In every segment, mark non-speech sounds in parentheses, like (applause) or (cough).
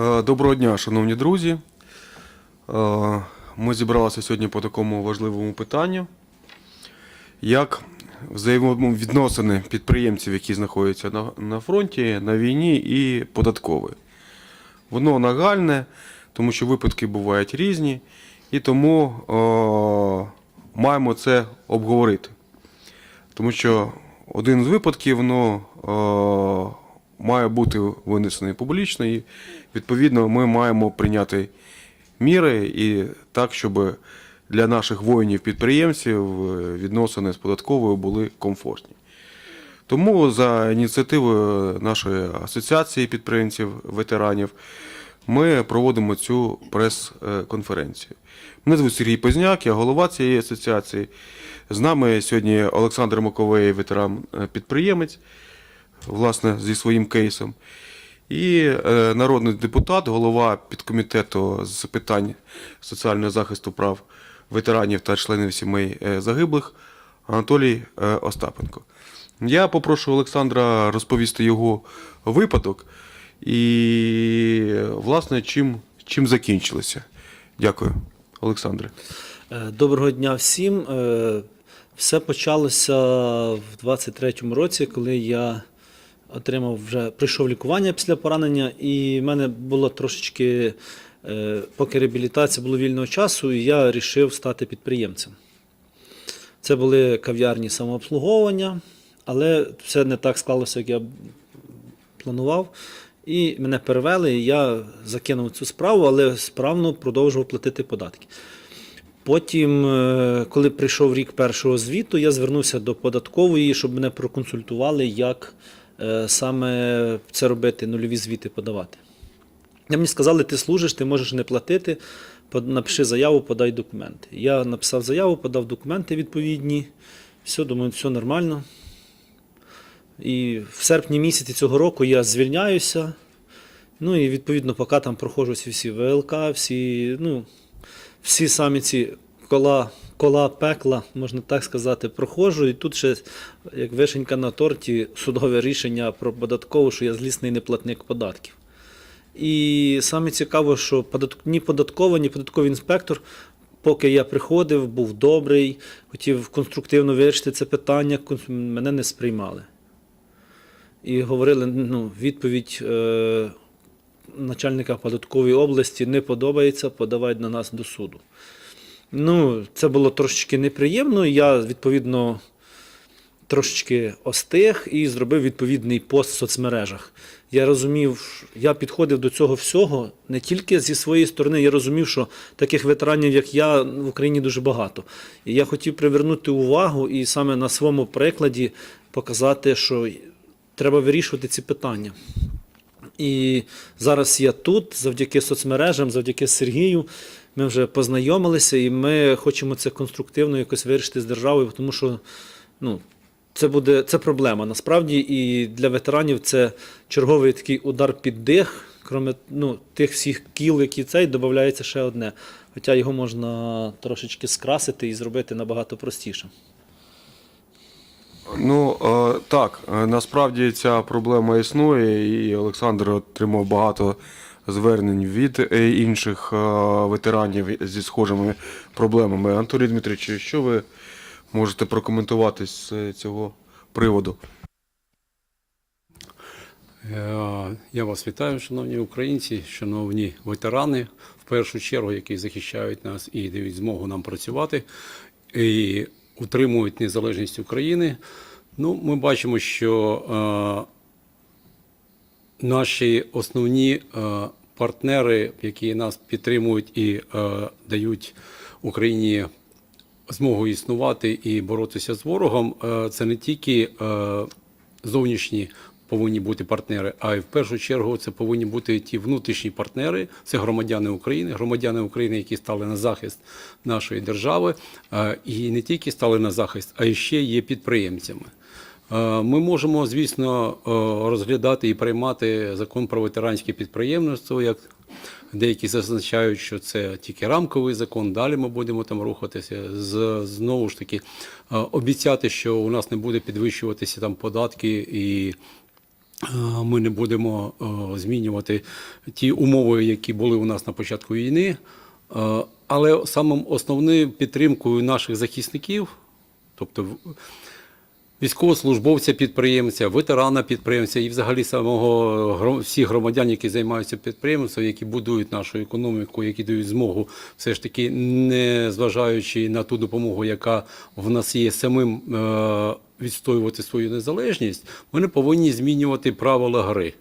Е, Доброго дня, шановні друзі. Е, Ми зібралися сьогодні по такому важливому питанню, як взаємовідносини підприємців, які знаходяться на, фронті, на війні і податкової. Воно нагальне, тому що випадки бувають різні, і тому е, маємо це обговорити. Тому що один з випадків ну, е, має бути винесений публічно, і відповідно ми маємо прийняти міри і так, щоб для наших воїнів-підприємців е, відносини з податковою були комфортні. Тому за ініціативою нашої асоціації підприємців ветеранів ми проводимо цю прес-конференцію. Мене звуть Сергій Позняк, я голова цієї асоціації. З нами сьогодні Олександр Маковей, ветеран-підприємець, власне, зі своїм кейсом. І е, народний депутат, голова підкомітету з питань соціального захисту прав ветеранів та членів сімей е, загиблих Анатолій е, Остапенко. Я попрошу Олександра розповісти його випадок і, власне, чим, чим закінчилося. Дякую, Олександре. Доброго дня всім. Все почалося в 23-му році, коли я отримав вже прийшов лікування після поранення, і в мене було трошечки, е, поки реабілітація було вільного часу, і я вирішив стати підприємцем. Це були кав'ярні самообслуговування, але все не так склалося, як я планував. І мене перевели, і я закинув цю справу, але справно продовжував платити податки. Потім, е, коли прийшов рік першого звіту, я звернувся до податкової, щоб мене проконсультували, як саме це робити, нульові звіти подавати. Мені сказали, ти служиш, ти можеш не платити, напиши заяву, подай документи. Я написав заяву, подав документи відповідні. Все, думаю, все нормально. І в серпні місяці цього року я звільняюся. Ну і відповідно, поки там проходжу всі, всі ВЛК, всі, ну, всі самі ці кола, кола пекла, можна так сказати, проходжу. І тут ще, як вишенька на торті, судове рішення про податкову, що я злісний неплатник податків. І саме цікаво, що ні податкова, ні податковий інспектор, поки я приходив, був добрий, хотів конструктивно вирішити це питання, мене не сприймали. І говорили, ну, відповідь е, начальника податкової області не подобається, подавай на нас до суду. Ну, це було трошечки неприємно. Я, відповідно, трошечки остиг і зробив відповідний пост в соцмережах. Я розумів, я підходив до цього всього не тільки зі своєї сторони, я розумів, що таких ветеранів, як я, в Україні дуже багато. І я хотів привернути увагу і саме на своєму прикладі показати, що треба вирішувати ці питання. І зараз я тут, завдяки соцмережам, завдяки Сергію. Ми вже познайомилися, і ми хочемо це конструктивно якось вирішити з державою, тому що ну, це буде це проблема. Насправді, і для ветеранів це черговий такий удар під дих. Крім ну, тих всіх кіл, які цей, додається ще одне. Хоча його можна трошечки скрасити і зробити набагато простіше. Ну е, так, е, насправді ця проблема існує, і Олександр отримав багато звернень від е, інших е, ветеранів зі схожими проблемами. Анатолій Дмитрович, що ви можете прокоментувати з е, цього приводу? Я вас вітаю, шановні українці, шановні ветерани, в першу чергу, які захищають нас і дають змогу нам працювати і утримують незалежність України. Ну, ми бачимо, що наші основні е, партнери, які нас підтримують і е, дають Україні змогу існувати і боротися з ворогом, е, це не тільки зовнішні повинні бути партнери, а й в першу чергу це повинні бути ті внутрішні партнери, це громадяни України, громадяни України, які стали на захист нашої держави, і не тільки стали на захист, а й ще є підприємцями. Е, Ми можемо, звісно, е, розглядати і приймати закон про ветеранське підприємництво, як деякі зазначають, що це тільки рамковий закон. Далі ми будемо там рухатися. Знову ж таки е, обіцяти, що у нас не буде підвищуватися там податки і ми не будемо змінювати ті умови, які були у нас на початку війни. Але самим основною підтримкою наших захисників, тобто військовослужбовця підприємця, ветерана підприємця і взагалі самого всіх громадян, які займаються підприємством, які будують нашу економіку, які дають змогу, все ж таки, не зважаючи на ту допомогу, яка в нас є самим е, відстоювати свою незалежність, не повинні змінювати правила гри.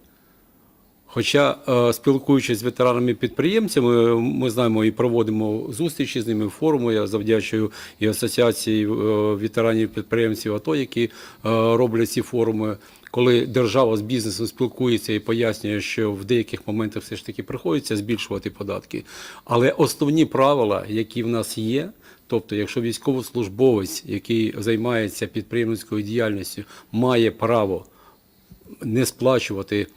Хоча, е, спілкуючись з ветеранами-підприємцями, ми знаємо і проводимо зустрічі з ними, форуми. Я завдячую і асоціації е, ветеранів-підприємців АТО, які е, роблять ці форуми. Коли держава з бізнесом спілкується і пояснює, що в деяких моментах все ж таки приходиться збільшувати податки. Але основні правила, які в нас є, тобто, якщо військовослужбовець, який займається підприємницькою діяльністю, має право не сплачувати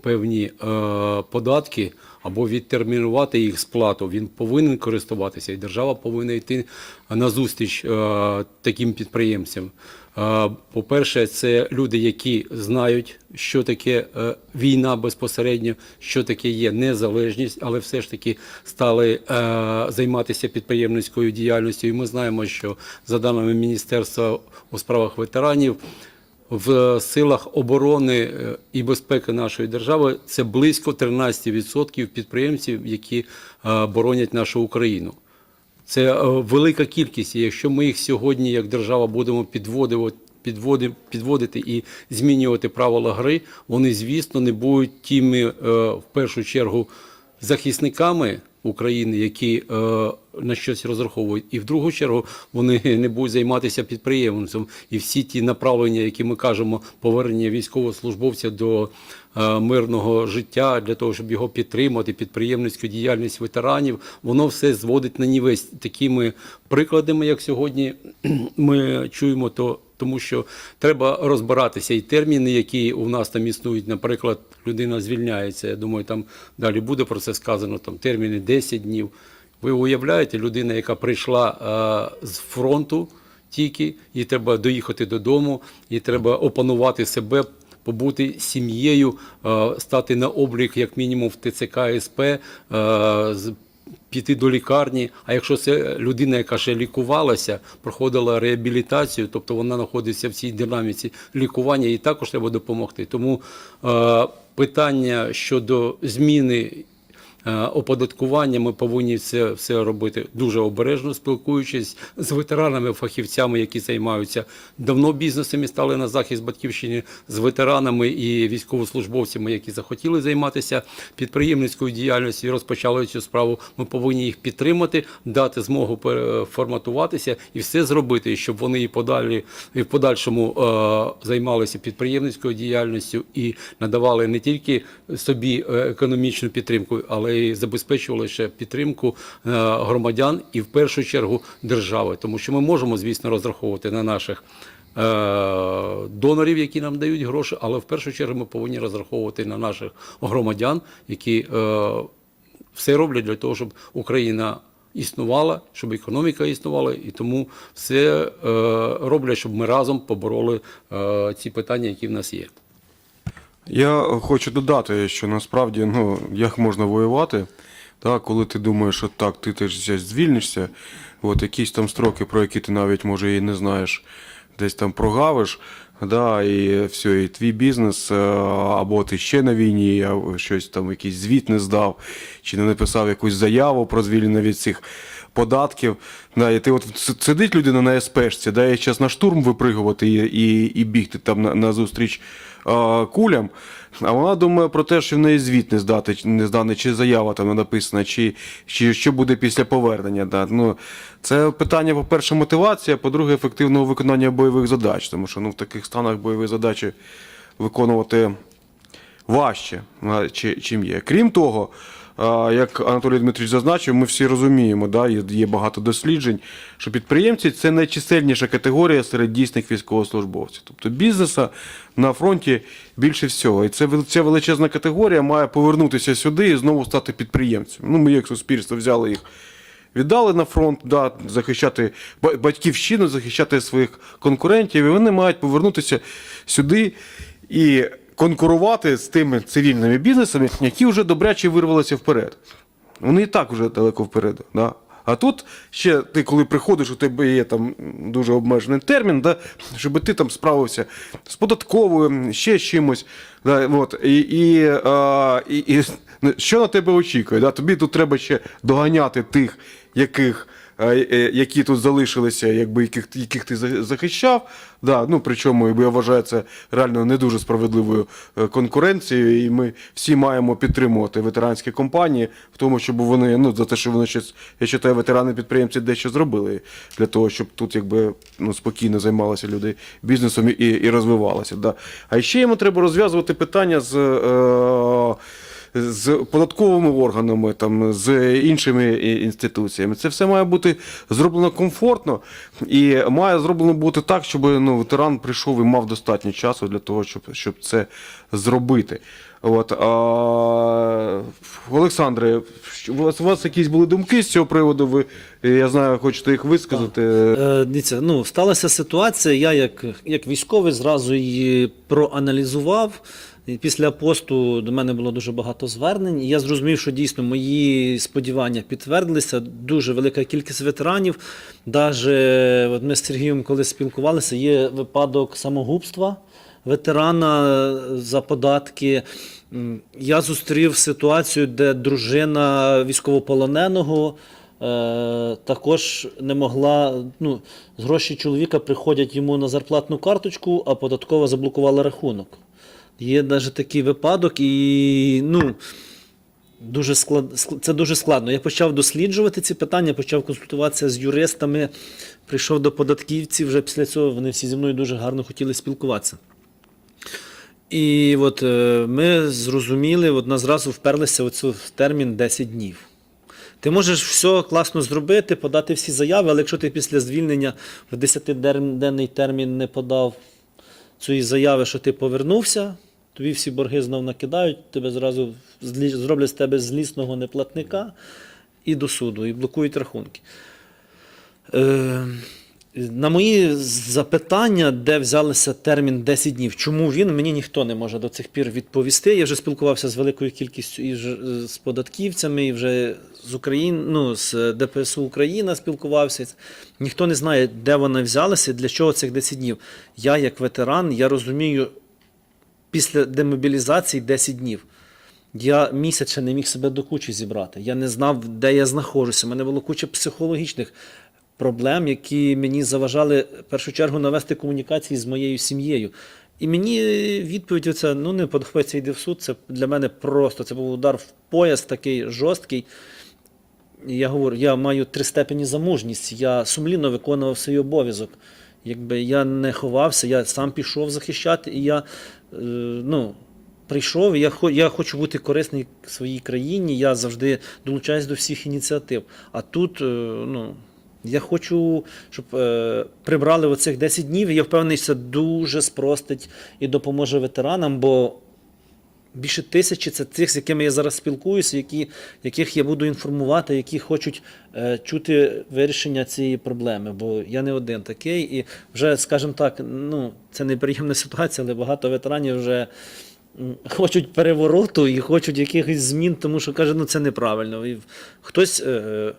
певні е, податки або відтермінувати їх сплату, він повинен користуватися, і держава повинна йти на зустріч е, таким підприємцям. Е, по-перше, це люди, які знають, що таке е, війна безпосередньо, що таке є незалежність, але все ж таки стали е, займатися підприємницькою діяльністю. І ми знаємо, що за даними Міністерства у справах ветеранів в силах оборони е, і безпеки нашої держави це близько 13% підприємців, які е, боронять нашу Україну. Це е, велика кількість. Якщо ми їх сьогодні, як держава, будемо підводити, підводити, і змінювати правила гри, вони, звісно, не будуть тими, в першу чергу, захисниками України, які е, на щось розраховують, і в другу чергу вони не будуть займатися підприємством. І всі ті направлення, які ми кажемо, повернення військовослужбовця до е, мирного життя для того, щоб його підтримати, підприємницьку діяльність ветеранів, воно все зводить на нівець такими прикладами, як сьогодні ми чуємо, то тому що треба розбиратися і терміни, які у нас там існують. Наприклад, людина звільняється. Я думаю, там далі буде про це сказано. Там терміни 10 днів. Ви уявляєте, людина, яка прийшла е, з фронту тільки, їй треба доїхати додому, їй треба опанувати себе. Побути сім'єю, е, стати на облік як мінімум в ТЦК СП, е, піти до лікарні. А якщо це людина, яка ще лікувалася, проходила реабілітацію, тобто вона знаходиться в цій динаміці лікування, їй також треба допомогти. Тому е, питання щодо зміни. Е, Оподаткування ми повинні це все робити дуже обережно, спілкуючись з ветеранами, фахівцями, які займаються давно бізнесом і стали на захист батьківщини, з ветеранами і військовослужбовцями, які захотіли займатися підприємницькою діяльністю і розпочали цю справу. Ми повинні їх підтримати, дати змогу переформатуватися і все зробити, щоб вони і подалі і в подальшому е, займалися підприємницькою діяльністю і надавали не тільки собі е, економічну підтримку, але й забезпечували ще підтримку е, громадян і в першу чергу держави, тому що ми можемо, звісно, розраховувати на наших. е, Донорів, які нам дають гроші, але в першу чергу ми повинні розраховувати на наших громадян, які е, все роблять для того, щоб Україна існувала, щоб економіка існувала, і тому все е, роблять, щоб ми разом побороли е, ці питання, які в нас є. Я хочу додати, що насправді ну, як можна воювати, так, коли ти думаєш, що так, ти теж звільнишся, от якісь там строки, про які ти навіть може і не знаєш, десь там прогавиш, да, і все, і твій бізнес, е, або ти ще на війні, а щось там, якийсь звіт не здав, чи не написав якусь заяву про звільнення від цих податків. Да, і ти от сидить людина на СПшці, да, і зараз на штурм випригувати і, і, і бігти там на, на зустріч а, кулям, а вона думає про те, що в неї звіт не здати, не зданий, чи заява там не написана, чи, чи що буде після повернення. Да. Ну, це питання, по-перше, мотивація, по-друге, ефективного виконання бойових задач. Тому що ну, в таких станах бойові задачі виконувати важче, чим є. Крім того, як Анатолій Дмитрович зазначив, ми всі розуміємо, да, є, багато досліджень, що підприємці це найчисельніша категорія серед дійсних військовослужбовців. Тобто бізнеса на фронті більше всього. І це, ця величезна категорія має повернутися сюди і знову стати підприємцем. Ну, ми як суспільство взяли їх. Віддали на фронт, да, захищати ба- батьківщину, захищати своїх конкурентів, і вони мають повернутися сюди і конкурувати з тими цивільними бізнесами, які вже добряче вирвалися вперед. Вони і так вже далеко вперед. Да? А тут ще ти, коли приходиш, у тебе є там дуже обмежений термін, да, щоб ти там справився з податковою, ще з чимось. Да, от, і, і, а, і, і що на тебе очікує? Да? Тобі тут треба ще доганяти тих, яких. Е, е, Які тут залишилися, якби яких, яких ти захищав, да, ну причому я вважаю це реально не дуже справедливою е, конкуренцією, і ми всі маємо підтримувати ветеранські компанії в тому, щоб вони ну за те, що вони щось, я вважаю, ветерани підприємці дещо зробили для того, щоб тут якби ну спокійно займалися люди бізнесом і, і розвивалися. Да. А ще йому треба розв'язувати питання з. Е, з податковими органами, там, з іншими інституціями. Це все має бути зроблено комфортно і має зроблено бути так, щоб ну, ветеран прийшов і мав достатньо часу для того, щоб, щоб це зробити. От, а, Олександре, у вас, у вас якісь були думки з цього приводу? Ви, я знаю, хочете їх висказати. Е, Дивіться, ну, сталася ситуація, я як, як військовий зразу її проаналізував. Після посту до мене було дуже багато звернень, і я зрозумів, що дійсно мої сподівання підтвердилися. Дуже велика кількість ветеранів. От ми з Сергієм, коли спілкувалися, є випадок самогубства ветерана за податки. Я зустрів ситуацію, де дружина військовополоненого е, також не могла. Ну, гроші чоловіка приходять йому на зарплатну карточку, а податкова заблокувала рахунок. Є навіть такий випадок, і ну, дуже склад... це дуже складно. Я почав досліджувати ці питання, почав консультуватися з юристами, прийшов до податківців. Вже після цього вони всі зі мною дуже гарно хотіли спілкуватися. І от е, ми зрозуміли, от нас зразу вперлися в термін 10 днів. Ти можеш все класно зробити, подати всі заяви, але якщо ти після звільнення в 10-денний термін не подав цієї заяви, що ти повернувся, тобі всі борги знов накидають, тебе зразу зроблять з тебе злісного неплатника і до суду, і блокують рахунки. Е, на мої запитання, де взялися термін 10 днів, чому він, мені ніхто не може до цих пір відповісти. Я вже спілкувався з великою кількістю і з податківцями, і вже з Україн, ну, з ДПСУ Україна спілкувався. Ніхто не знає, де вони взялися, і для чого цих 10 днів. Я, як ветеран, я розумію, після демобілізації 10 днів. Я місяць ще не міг себе до кучі зібрати. Я не знав, де я знаходжуся. У мене було куча психологічних проблем, які мені заважали в першу чергу навести комунікації з моєю сім'єю. І мені відповідь оця, ну не подобається, йди в суд. Це для мене просто це був удар в пояс такий жорсткий. Я говорю, я маю три степені замужність, я сумлінно виконував свій обов'язок. Якби я не ховався, я сам пішов захищати, і я е, ну, прийшов. і Я, я хочу бути корисний своїй країні, я завжди долучаюсь до всіх ініціатив. А тут, е, ну. Я хочу, щоб е, прибрали оцих 10 днів, і я впевнений, що це дуже спростить і допоможе ветеранам, бо більше тисячі це тих, з якими я зараз спілкуюся, які, яких я буду інформувати, які хочуть е, чути вирішення цієї проблеми. Бо я не один такий, і вже, скажімо так, ну це неприємна ситуація, але багато ветеранів вже хочуть перевороту і хочуть якихось змін, тому що каже, ну це неправильно. І хтось е,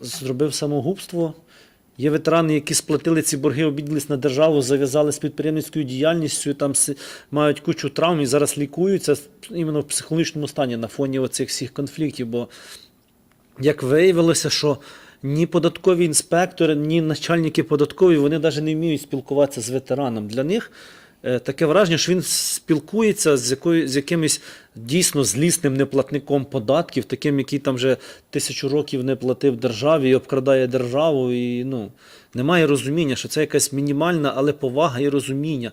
зробив самогубство. Є ветерани, які сплатили ці борги, обідались на державу, зав'язали з підприємницькою діяльністю, там мають кучу травм і зараз лікуються іменно в психологічному стані на фоні оцих всіх конфліктів. Бо як виявилося, що ні податкові інспектори, ні начальники податкові, вони навіть не вміють спілкуватися з ветераном. Для них таке враження, що він спілкується з, якою, з якимось дійсно злісним неплатником податків, таким, який там вже тисячу років не платив державі і обкрадає державу. І ну, немає розуміння, що це якась мінімальна, але повага і розуміння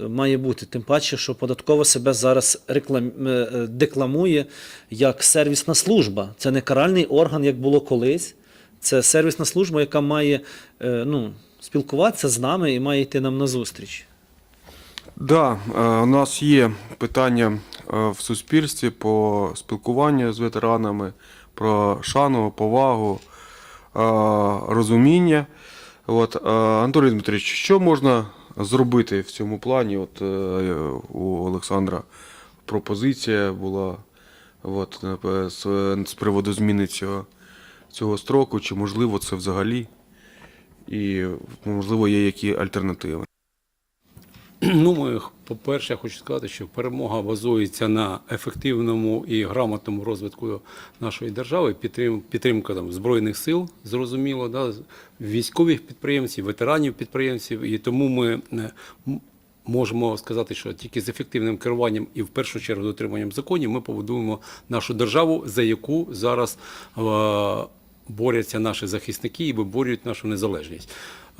е, має бути. Тим паче, що податкова себе зараз реклам... е, е, декламує як сервісна служба. Це не каральний орган, як було колись. Це сервісна служба, яка має е, ну, спілкуватися з нами і має йти нам назустріч. Да, е, у нас є питання е, в суспільстві по спілкуванню з ветеранами, про шану, повагу, е, розуміння. От, Анатолій Дмитрович, що можна зробити в цьому плані. От у Олександра пропозиція була от, з приводу зміни цього, цього строку, чи можливо це взагалі, і можливо є які альтернативи. (clears throat) Ну, ми, по-перше, я хочу сказати, що перемога базується на ефективному і грамотному розвитку нашої держави, підтрим, підтримка там, Збройних сил, зрозуміло, да, військових підприємців, ветеранів підприємців. І тому ми е, можемо сказати, що тільки з ефективним керуванням і в першу чергу дотриманням законів ми побудуємо нашу державу, за яку зараз е, борються наші захисники і виборюють нашу незалежність.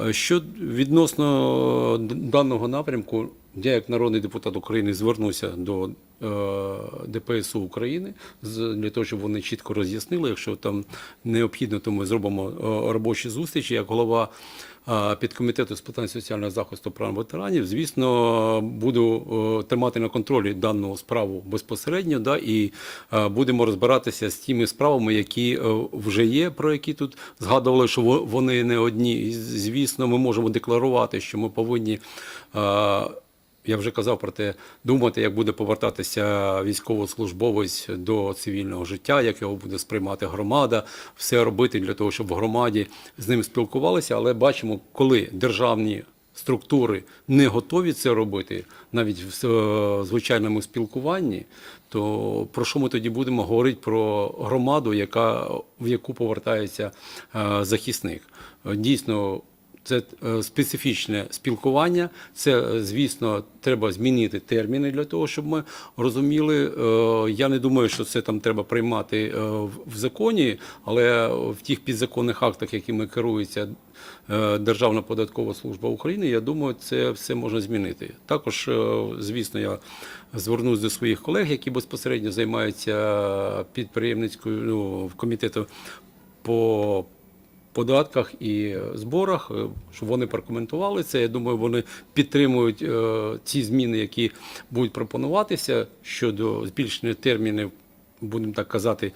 Е, Що відносно даного напрямку, я як народний депутат України звернуся до е, ДПСУ України для того, щоб вони чітко роз'яснили. Якщо там необхідно, то ми зробимо е, робочі зустрічі. Як голова е, підкомітету з питань соціального захисту прав ветеранів, звісно, буду е, тримати на контролі дану справу безпосередньо, да, і е, будемо розбиратися з тими справами, які е, вже є, про які тут згадували, що во- вони не одні. І, звісно, ми можемо декларувати, що ми повинні. Я вже казав про те, думати, як буде повертатися військовослужбовець до цивільного життя, як його буде сприймати громада, все робити для того, щоб в громаді з ним спілкувалися. Але бачимо, коли державні структури не готові це робити, навіть в е, звичайному спілкуванні, то про що ми тоді будемо говорити про громаду, яка в яку повертається е, захисник? Дійсно. Це е, специфічне спілкування. Це, е, звісно, треба змінити терміни для того, щоб ми розуміли. Е, Я не думаю, що це там треба приймати в законі, але в тих підзаконних актах, якими керується Державна податкова служба України, я думаю, це все можна змінити. Також, звісно, я звернусь до своїх колег, які безпосередньо займаються підприємницькою ну, комітету по податках і зборах, е, щоб вони прокоментували це. Я думаю, вони підтримують е, ці зміни, які будуть пропонуватися щодо збільшення термінів, будемо так казати.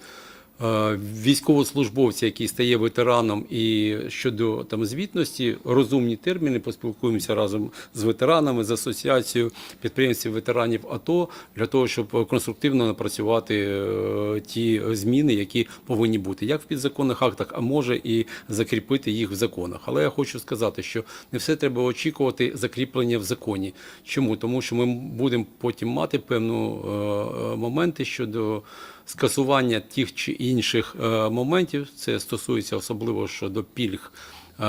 Е, Військовослужбовця, який стає ветераном, і щодо там звітності, розумні терміни, поспілкуємося разом з ветеранами, з асоціацією підприємців ветеранів АТО для того, щоб конструктивно напрацювати е, ті зміни, які повинні бути, як в підзаконних актах, а може і закріпити їх в законах. Але я хочу сказати, що не все треба очікувати закріплення в законі. Чому? Тому що ми будемо потім мати певну е, е, моменти щодо скасування тих чи інших е, моментів. Це стосується особливо щодо пільг. е,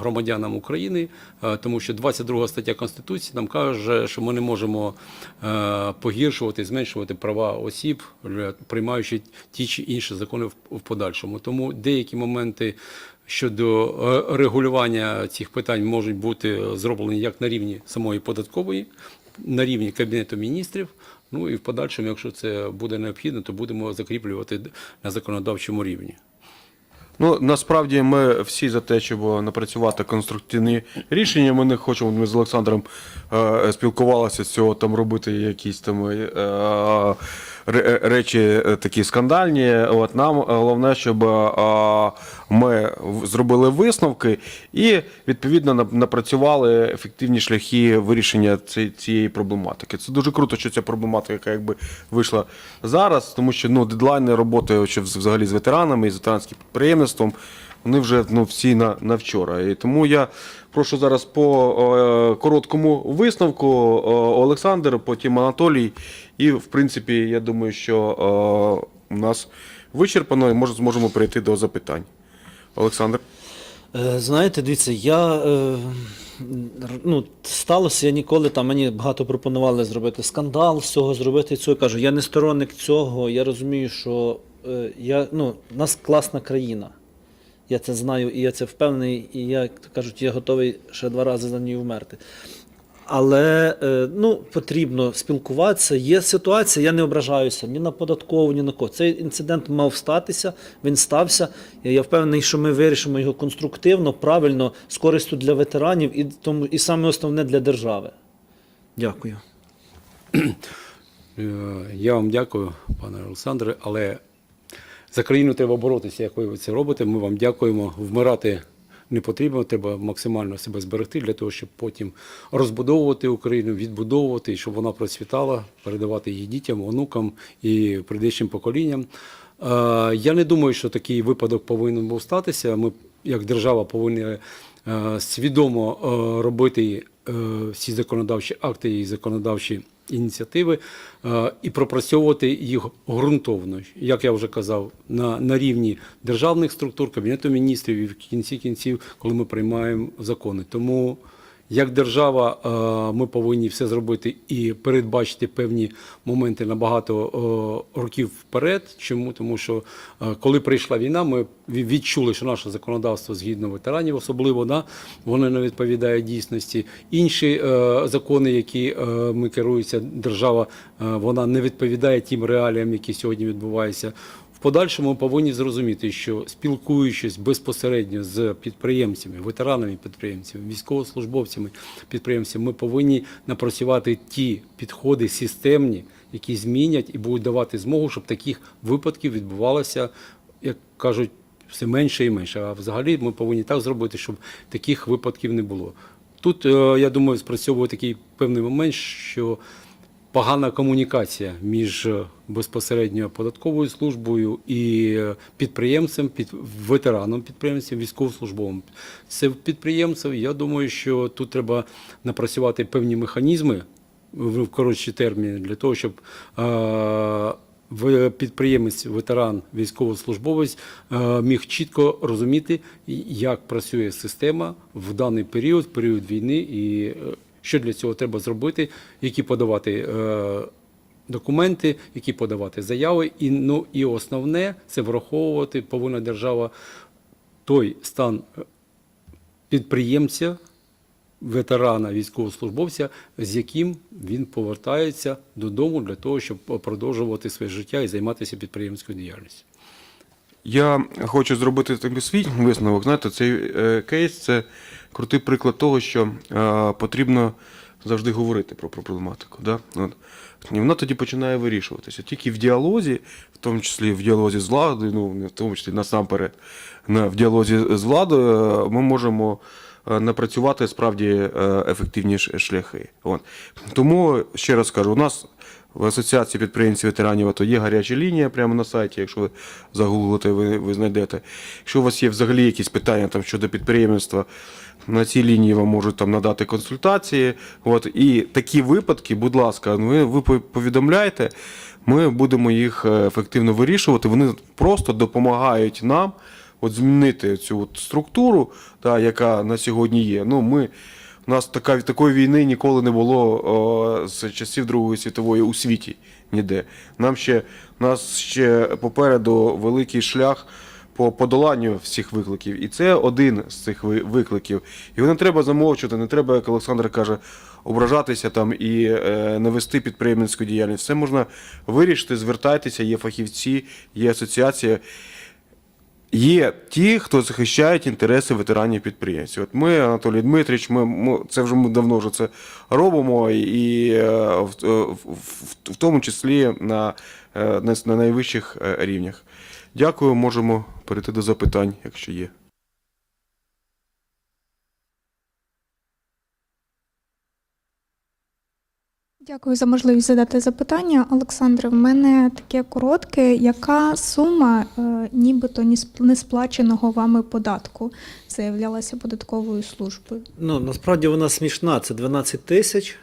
Громадянам України, е, тому що 22 стаття Конституції нам каже, що ми не можемо погіршувати, зменшувати права осіб, приймаючи ті чи інші закони в подальшому. Тому деякі моменти щодо регулювання цих питань можуть бути зроблені як на рівні самої податкової, на рівні Кабінету міністрів. Ну і в подальшому, якщо це буде необхідно, то будемо закріплювати на законодавчому рівні. Ну, насправді ми всі за те, щоб напрацювати конструктивні рішення. Ми не хочемо, ми з Олександром е, спілкувалися з цього там робити якісь там е, речі е, такі скандальні. От нам головне, щоб е, ми зробили висновки і відповідно напрацювали ефективні шляхи вирішення цієї проблематики. Це дуже круто, що ця проблематика якби вийшла зараз, тому що ну дедлайни роботи що взагалі з ветеранами і з ветеранським підприємництвом. Вони вже ну, всі на, на вчора. І тому я прошу зараз по е, короткому висновку е, Олександр, потім Анатолій. І, в принципі, я думаю, що е, у нас вичерпано і може, зможемо перейти до запитань. Олександр. Е, Знаєте, дивіться, я е, ну, сталося, я ніколи там мені багато пропонували зробити скандал з цього, зробити цього. Кажу, я не сторонник цього. Я розумію, що е, я, ну, у нас класна країна. Я це знаю, і я це впевнений, і я, як то кажуть, я готовий ще два рази за нею вмерти. Але е, ну, потрібно спілкуватися. Є ситуація, я не ображаюся ні на податкову, ні на кого. Цей інцидент мав статися, він стався. Я, впевнений, що ми вирішимо його конструктивно, правильно, з користю для ветеранів і, тому, і саме основне для держави. Дякую. Е, Я вам дякую, пане Олександре, але за країну треба боротися, як ви це робите. Ми вам дякуємо. Вмирати не потрібно. Треба максимально себе зберегти для того, щоб потім розбудовувати Україну, відбудовувати, щоб вона процвітала, передавати її дітям, онукам і прийдешнім поколінням. Е, Я не думаю, що такий випадок повинен був статися. Ми, як держава, повинні е, свідомо е, робити всі законодавчі акти і законодавчі ініціативи е, і пропрацьовувати їх ґрунтовно, як я вже казав, на, на рівні державних структур, кабінету міністрів і в кінці кінців, коли ми приймаємо закони. Тому як держава, е, ми повинні все зробити і передбачити певні моменти на багато е, років вперед. Чому? Тому що е, коли прийшла війна, ми відчули, що наше законодавство згідно ветеранів, особливо да, воно не відповідає дійсності. Інші закони, які ми керується, держава, вона не відповідає тим реаліям, які сьогодні відбуваються. Подальшому ми повинні зрозуміти, що спілкуючись безпосередньо з підприємцями, ветеранами підприємцями, військовослужбовцями підприємцями, ми повинні напрацювати ті підходи системні, які змінять і будуть давати змогу, щоб таких випадків відбувалося, як кажуть, все менше і менше. А взагалі ми повинні так зробити, щоб таких випадків не було. Тут, е, я думаю, спрацьовує такий певний момент, що погана комунікація між е, безпосередньо податковою службою і е, підприємцем, під ветераном підприємцем, військовослужбовим. Це підприємців. Я думаю, що тут треба напрацювати певні механізми в коротші терміни для того, щоб е, підприємець, ветеран, військовослужбовець міг чітко розуміти, як працює система в даний період, період війни, і що для цього треба зробити, які подавати е, документи, які подавати заяви. І, ну, і основне це враховувати повинна держава той стан е, підприємця, ветерана, військовослужбовця, з яким він повертається додому для того, щоб продовжувати своє життя і займатися підприємською діяльністю. Я хочу зробити тобі свій висновок. Знаєте, цей е, кейс це крутий приклад того, що е, потрібно завжди говорити про, про проблематику. Да? От. І вона тоді починає вирішуватися. Тільки в діалозі, в тому числі в діалозі з владою, ну в тому числі насамперед, на, в діалозі з владою, е, ми можемо е, напрацювати справді е, ефективні шляхи. От. Тому ще раз кажу, у нас в Асоціації підприємців ветеранів АТО є гаряча лінія прямо на сайті. Якщо ви загуглите, ви, ви знайдете. Якщо у вас є взагалі якісь питання там, щодо підприємництва, на цій лінії вам можуть там надати консультації. От. І такі випадки, будь ласка, ви, ви повідомляйте, ми будемо їх е, ефективно вирішувати. Вони просто допомагають нам от змінити цю от структуру, та, яка на сьогодні є. Ну, ми, у нас така, такої війни ніколи не було о, з часів Другої світової у світі ніде. Нам ще, нас ще попереду великий шлях по подоланню всіх викликів. І це один з цих викликів. Його не треба замовчувати, не треба, як Олександр каже, ображатися там і е, не вести підприємницьку діяльність. Все можна вирішити, звертайтеся, є фахівці, є асоціація. Є ті, хто захищають інтереси ветеранів підприємців. От ми, Анатолій Дмитрич, ми, ми це вже ми давно вже це робимо, і е, в, в, в, в тому числі на, е, на, на найвищих е, рівнях. Дякую, можемо перейти до запитань, якщо є. Дякую за можливість задати запитання. Олександре, в мене таке коротке. Яка сума е, нібито ні не сплаченого вами податку заявлялася податковою службою? Ну, насправді вона смішна, це 12 тисяч.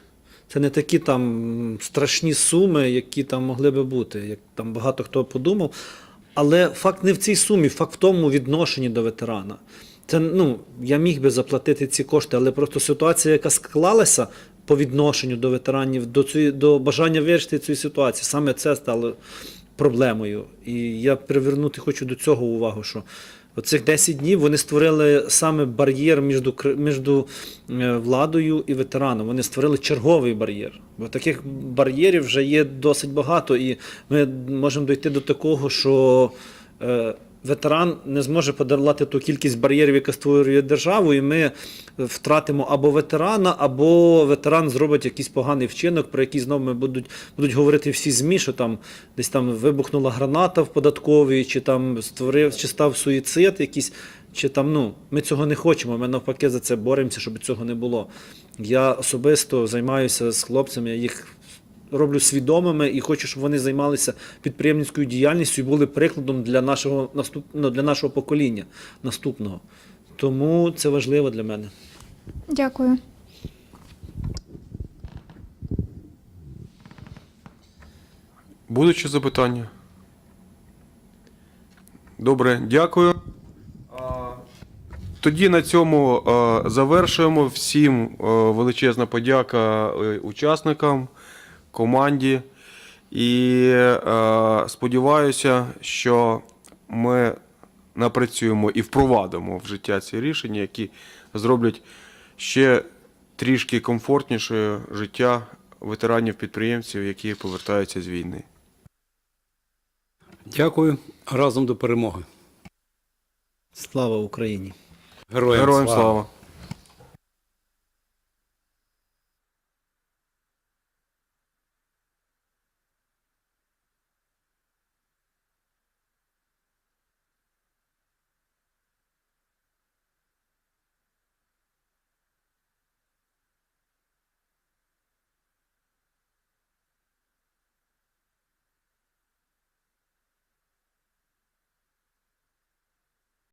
Це не такі там страшні суми, які там могли би бути, як там багато хто подумав. Але факт не в цій сумі, факт в тому відношенні до ветерана. Це, ну, я міг би заплатити ці кошти, але просто ситуація, яка склалася по відношенню до ветеранів, до, цієї, до бажання вирішити цю ситуацію, саме це стало проблемою. І я привернути хочу до цього увагу, що оцих 10 днів вони створили саме бар'єр між, між е, владою і ветераном. Вони створили черговий бар'єр. Бо таких бар'єрів вже є досить багато, і ми можемо дійти до такого, що е, ветеран не зможе подолати ту кількість бар'єрів, яка створює державу, і ми втратимо або ветерана, або ветеран зробить якийсь поганий вчинок, про який знову будуть, будуть говорити всі ЗМІ, що там десь там вибухнула граната в податковій, чи там створив, чи став суїцид якийсь. Чи там, ну, ми цього не хочемо, ми навпаки за це боремося, щоб цього не було. Я особисто займаюся з хлопцями, я їх роблю свідомими і хочу, щоб вони займалися підприємницькою діяльністю і були прикладом для нашого наступ... ну, для нашого покоління наступного. Тому це важливо для мене. Дякую. Будуть ще запитання? Добре, дякую. Тоді на цьому завершуємо. Всім величезна подяка е, учасникам, команді. І е, сподіваюся, що ми напрацюємо і впровадимо в життя ці рішення, які зроблять ще трішки комфортніше життя ветеранів-підприємців, які повертаються з війни. Дякую. Разом до перемоги. Слава Україні! Героям, Героям слава! слава!